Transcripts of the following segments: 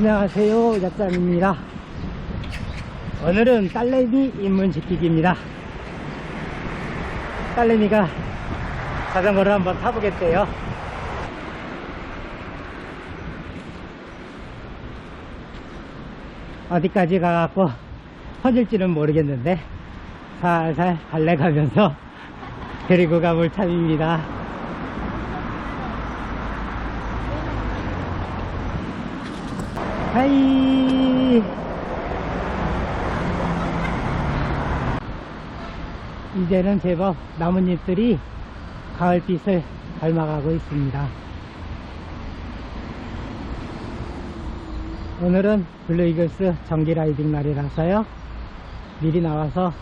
안녕하세요 약장입니다. 오늘은 딸내미 입문 지키기입니다. 딸내미가 자전거를 한번 타보겠대요. 어디까지 가갖고 퍼질지는 모르겠는데 살살 달래가면서 데리고 가볼 참입니다 하이. 이제는 제법 나뭇잎들이 가을빛을 닮아가고 있습니다. 오늘은 블루이글스 정기 라이딩 날이라서요. 미리 나와서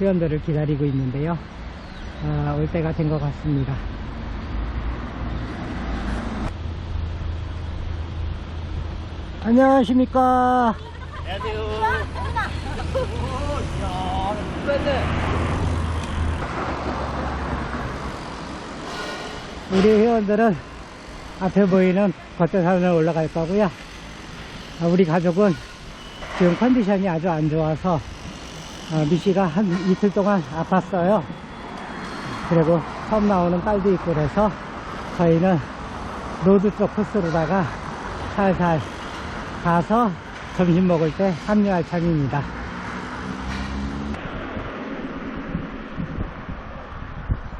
회원들을 기다리고 있는데요. 아, 올 때가 된 것 같습니다 안녕하십니까. 우리 회원들은 앞에 보이는 겉대산을 올라갈 거고요. 아, 우리 가족은 지금 컨디션이 아주 안 좋아서 어, 미씨가 한 이틀 동안 아팠어요. 그리고 처음 나오는 딸도 있고 그래서 저희는 로드 쪽 코스로다가 살살 가서 점심 먹을 때 합류할 참입니다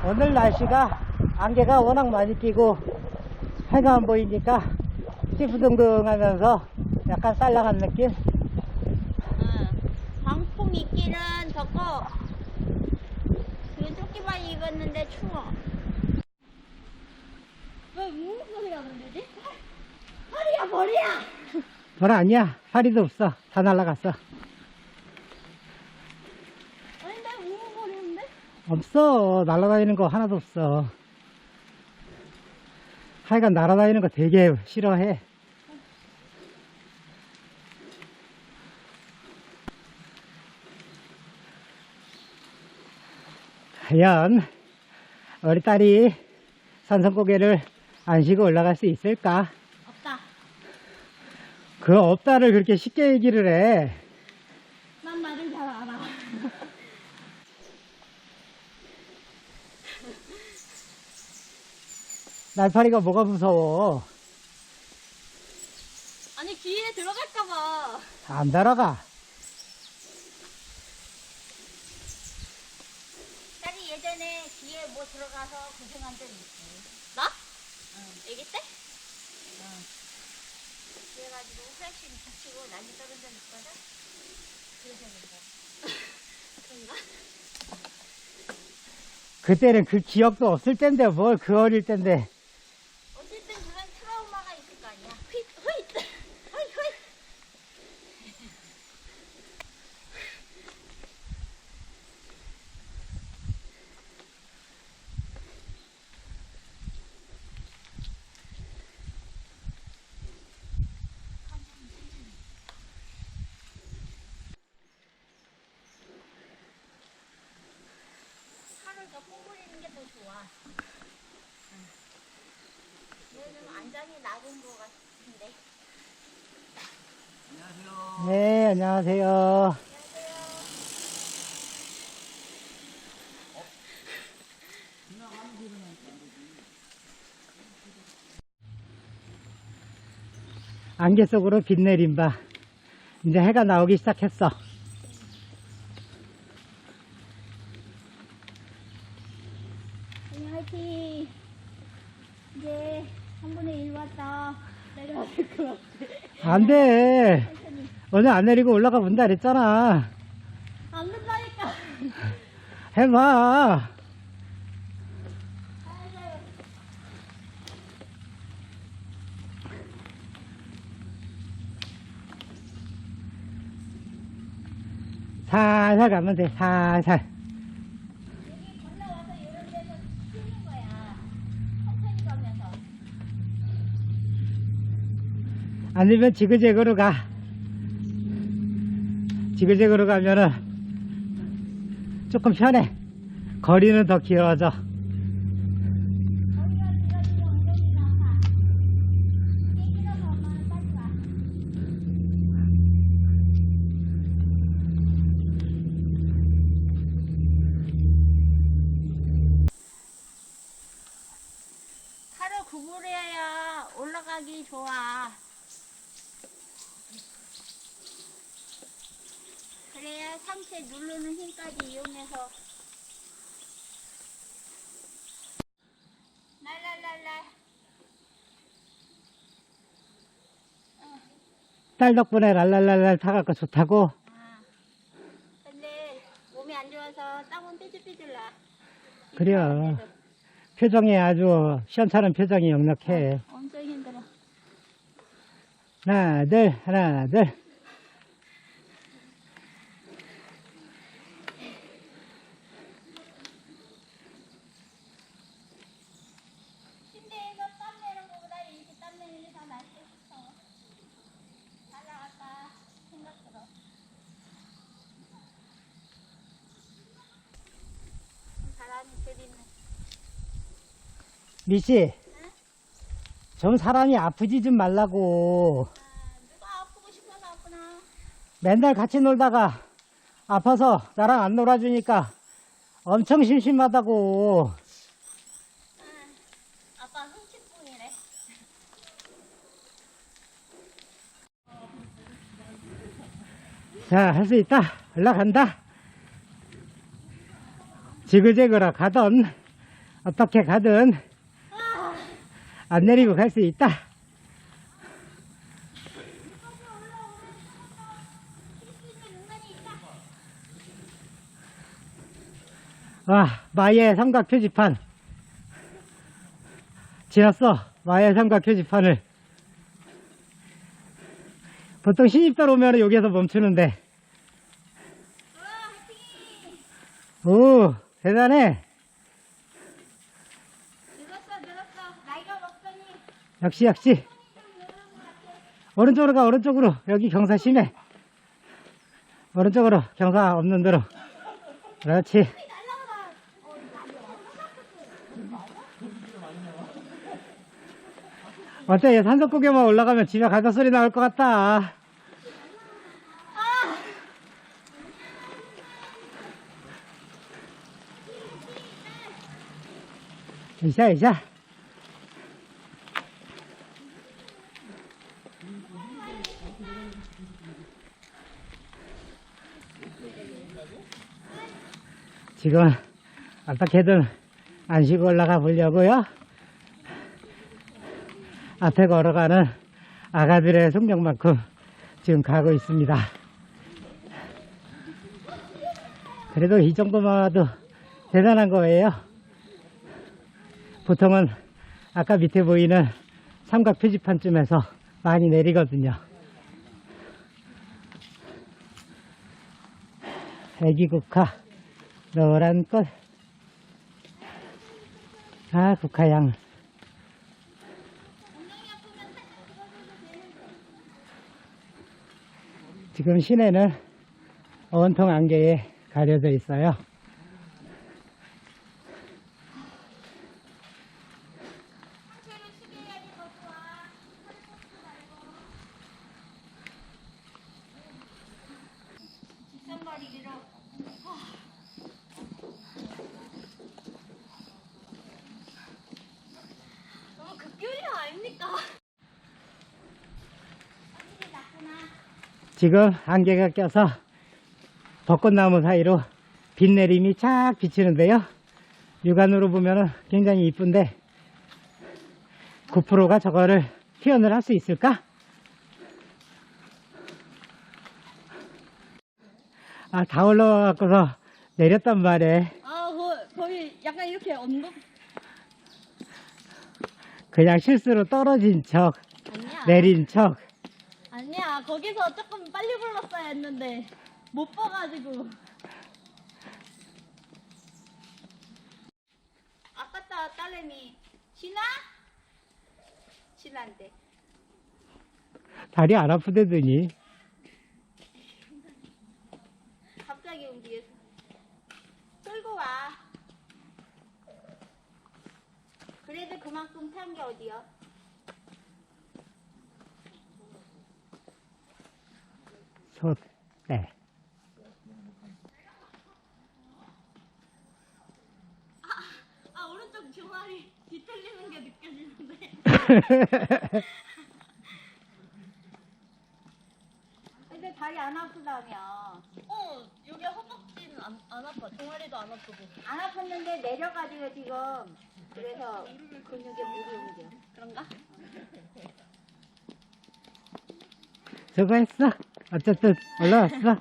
오늘 날씨가 안개가 워낙 많이 끼고 해가 안 보이니까 찌푸둥둥하면서 약간 쌀랑한 느낌 응. 방풍 입기는 덥고 그 조끼만 입었는데 추워. 왜 무슨 소리가 그러지? 허리야 머리야. 뭐라 아니야. 파리도 없어. 다 날라갔어. 아니 나 우웅거리는데? 없어. 날아다니는 거 하나도 없어. 하여간 날아다니는 거 되게 싫어해. 과연 우리 딸이 산성고개를 안 쉬고 올라갈 수 있을까? 그 없다를 그렇게 쉽게 얘기를 해난 말을 잘 알아. 날파리가 뭐가 무서워 아니 귀에 들어갈까봐. 안 날아가 딸이 예전에 귀에 뭐 들어가서 고생한 적 있지. 나? 응. 애기 때? 응. 그래가지고 후레쉬 붙이고 난리 적 있거든? 그때는 그 기억도 없을 텐데 뭘 그 어릴 텐데 어쨌든 그런 트라우마가 있을 거 아니야. 휘, 휘, 휘, 휘. 살을 더 꼬부리는 게 더 좋아. 얘는 안장이 낮은 것 같은데. 네 안녕하세요. 안개 속으로 빛 내린 바. 이제 해가 나오기 시작했어 화이팅. 이제 3분의 1 왔다. 내려야 될 것 같아. 안 돼 오늘 안 내리고 올라가 본다 그랬잖아 안 된다니까. 해봐 살살 가면 돼 살살 여기 건너와서 이런 데서 쉬는 거야. 천천히 가면서. 아니면 지그재그로 가. 지그재그로 가면은 조금 편해. 거리는 더 길어져 거기가 길어지면 엉덩이가 아파. 땡기려면 엄마는 빨리 와. 구부려야 올라가기 좋아. 그래야 상체 누르는 힘까지 이용해서 랄랄랄라 딸 덕분에 랄랄랄랄 타갖고 좋다고? 아, 근데 몸이 안 좋아서 땀은 삐질삐질 나. 그래요. 표정이 아주 시원찮은 표정이 역력해. 엄청 힘들어. 하나, 둘, 하나, 둘. 침대에서 땀 내는 거보다 이렇게 땀 내는 게 더 낫겠어. 잘 나갔다 생각 들어. 바람이 들이네. 미씨, 좀 사람이 아프지 좀 말라고. 아, 누가 아프고 싶어서 아프나? 맨날 같이 놀다가 아파서 나랑 안 놀아주니까 엄청 심심하다고. 아, 아빠 흥칫뿡이래. 자, 할 수 있다. 올라간다. 지그재그로 가든, 어떻게 가든, 안 내리고 갈 수 있다. 와, 마의 삼각 표지판. 지났어. 마의 삼각 표지판을. 보통 신입들 오면 여기에서 멈추는데. 오, 대단해. 늙었어, 늙었어. 나이가 먹더니 역시, 역시. 오른쪽으로 가, 오른쪽으로. 여기 경사 심해. 오른쪽으로, 경사 없는 대로. 그렇지. 어때? 산속구경만 올라가면 집에 가서 소리 나올 것 같다. 이샤, 이샤. 지금 어떻게든 안 쉬고 올라가 보려고요. 앞에 걸어가는 아가들의 속력만큼 지금 가고 있습니다. 그래도 이 정도만 와도 대단한 거예요. 보통은 아까 밑에 보이는 삼각 표지판쯤에서 많이 내리거든요. 애기 국화, 노란 꽃. 아, 국화향. 지금 시내는 온통 안개에 가려져 있어요. 상체를 쉬게 해야지 더 좋아. 뒷선거리기로. 너무 났구나. 지금 안개가 껴서 벚꽃나무 사이로 빛 내림이 쫙 비치는데요. 육안으로 보면 굉장히 이쁜데 9%가 저거를 표현을 할 수 있을까? 아, 다 올라와갖고서 내렸단 말이에. 아, 거, 거기 약간 이렇게 언덕 그냥 실수로 떨어진 척, 아니야. 내린 척. 아니야. 거기서 조금 빨리 불렀어야 했는데 못 봐가지고. 아까따 딸내미 신아? 신한데. 다리 안 아프대더니. 갑자기 움직여서 끌고 와. 그래도 그만큼 탄 게 어디야? 소, 네. 아 오른쪽 중앙 앞발이 뒤틀리는 게 느껴지는데. 근데 다리 안 아프다며. 어, 여기 허벅지는 안, 안 아파. 종아리도 안 아프고. 안 아팠는데 내려가지고 지금 그래서 근육에 무리 오죠. 그런가? 수고했어. 어쨌든 올라왔어.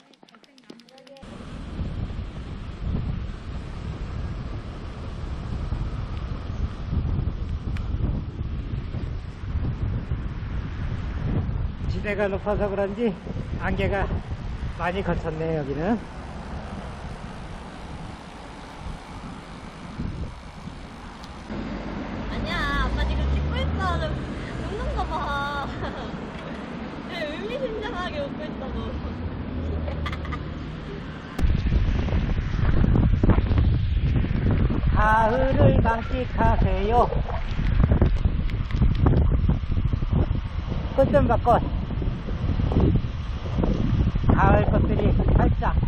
지대가 높아서 그런지 안개가 많이 거쳤네 여기는. 아니야, 아빠 지금 찍고 있어. 저 웃는 거 봐. 네, 의미심장하게 웃고 있다고. 가을을 만끽하세요. 꽃좀 바꿔. 가을 꽃들이 활짝.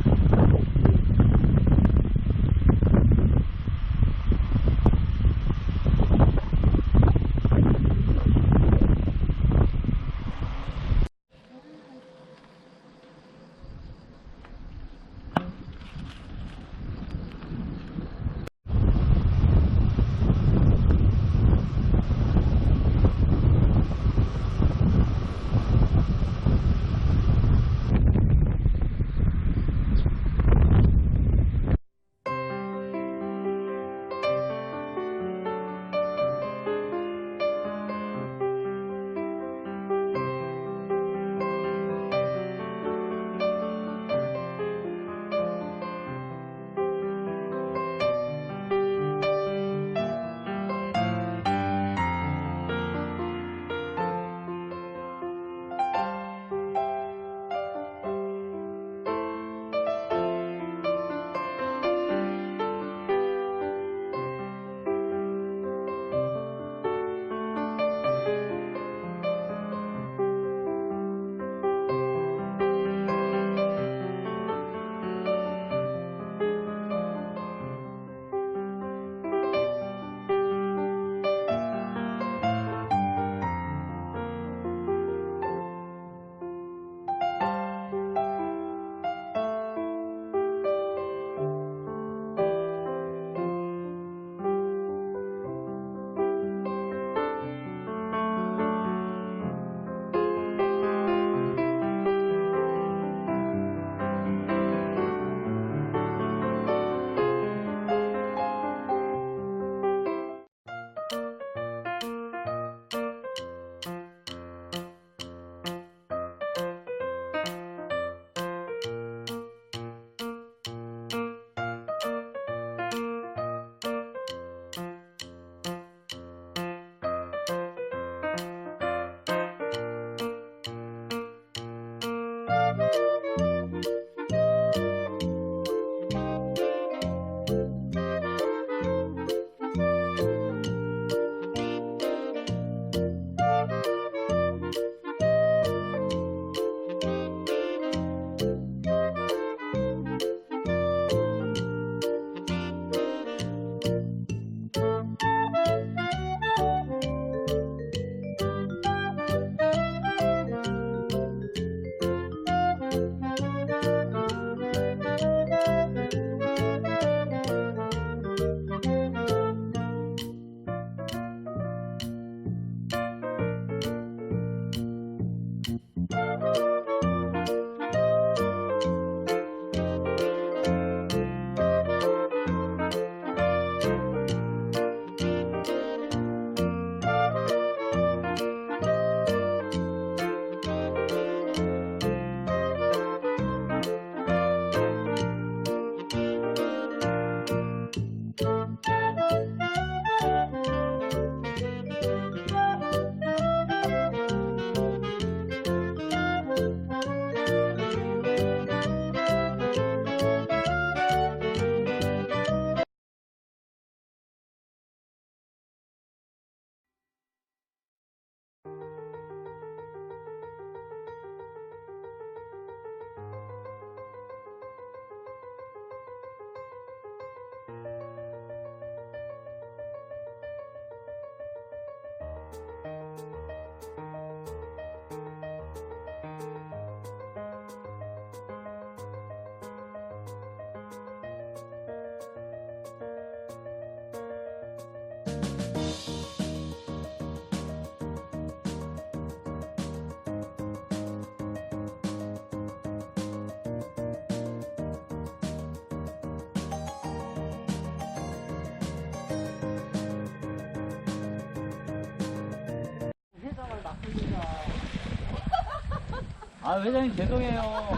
아 회장님 죄송해요.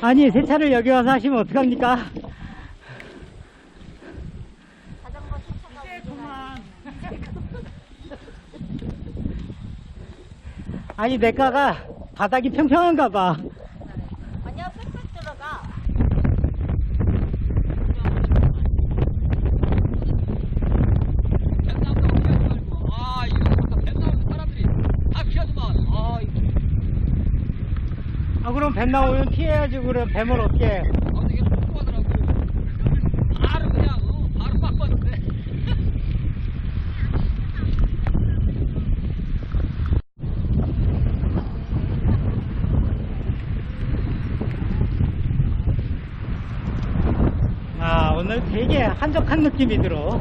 아니 세차를 여기 와서 하시면 어떡합니까? 아니 내 가가 바닥이 평평한가 봐. 아니야 빽빽 들어가. 아 이거 아까 뱀 나오는 사람들이 다 피하더만. 아 이거 아 그럼 뱀 나오면 피해야지 그럼 뱀을 어떻게 아 되게 꼼꼼하더라고. 바로 그냥 어, 바로 빡 봤는데. 아 오늘 되게 한적한 느낌이 들어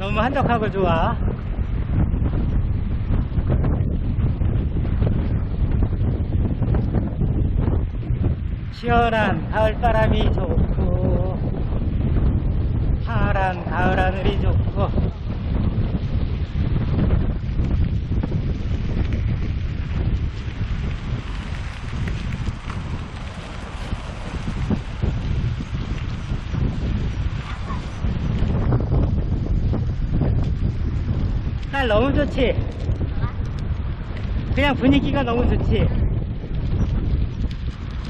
너무 한적하고 좋아 시원한 가을바람이 좋고 파란 가을 하늘이 좋고. 날 너무 좋지? 그냥 분위기가 너무 좋지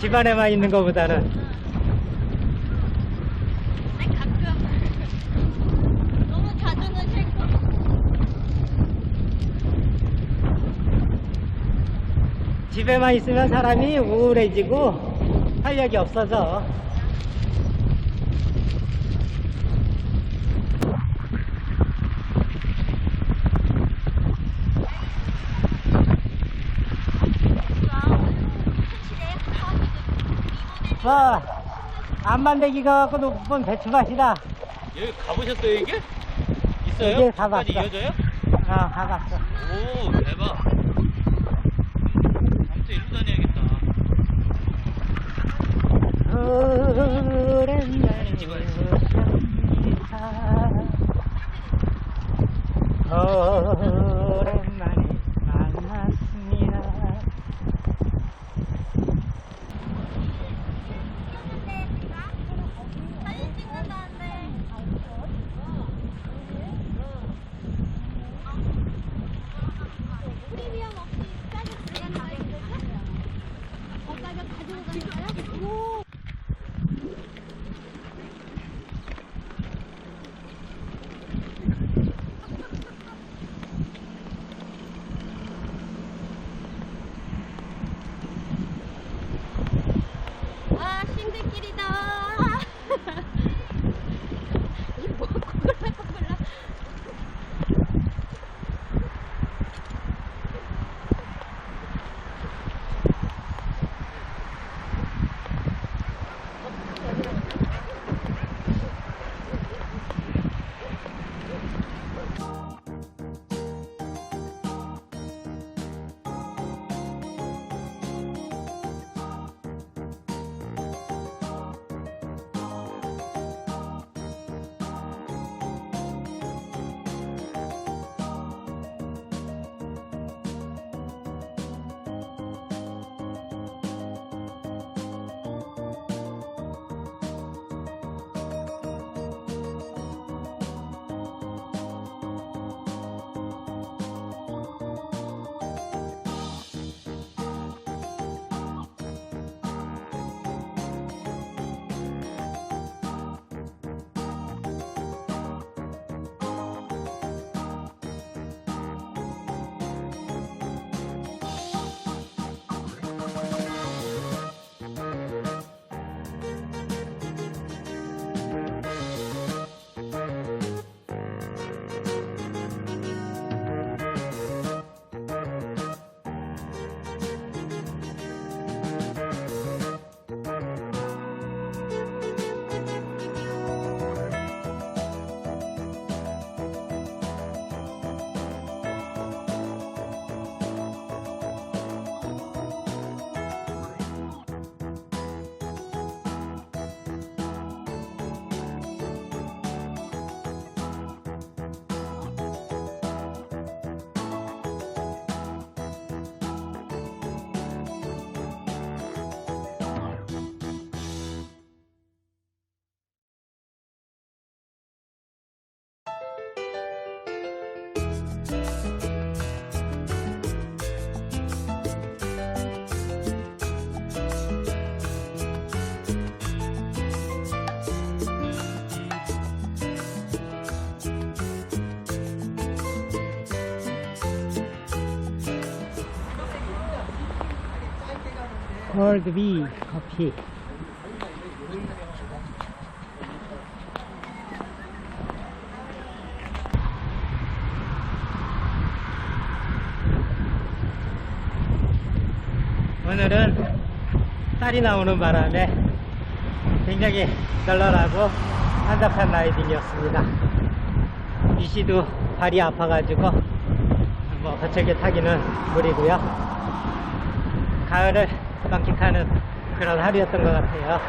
집 안에만 있는 것보다는. 내 가끔. 너무 자주는 싫고. 집에만 있으면 사람이 우울해지고 활력이 없어져 와, 안만대기가 갖고 높은 배추밭이다. 여기 가보셨어요 이게? 있어요? 이게 가봤어. 끝까지 이어져요? 어, 가봤어. 오 대박. 아무튼 일로 다녀야겠다. 오랜만에 찍어야지. 오랜 월드비 커피. 오늘은 딸이 나오는 바람에 굉장히 널널하고 한적한 라이딩이었습니다. 미씨도 발이 아파가지고 뭐 거칠게 타기는 무리고요. 가을을 만끽하는 그런 하루였던 것 같아요.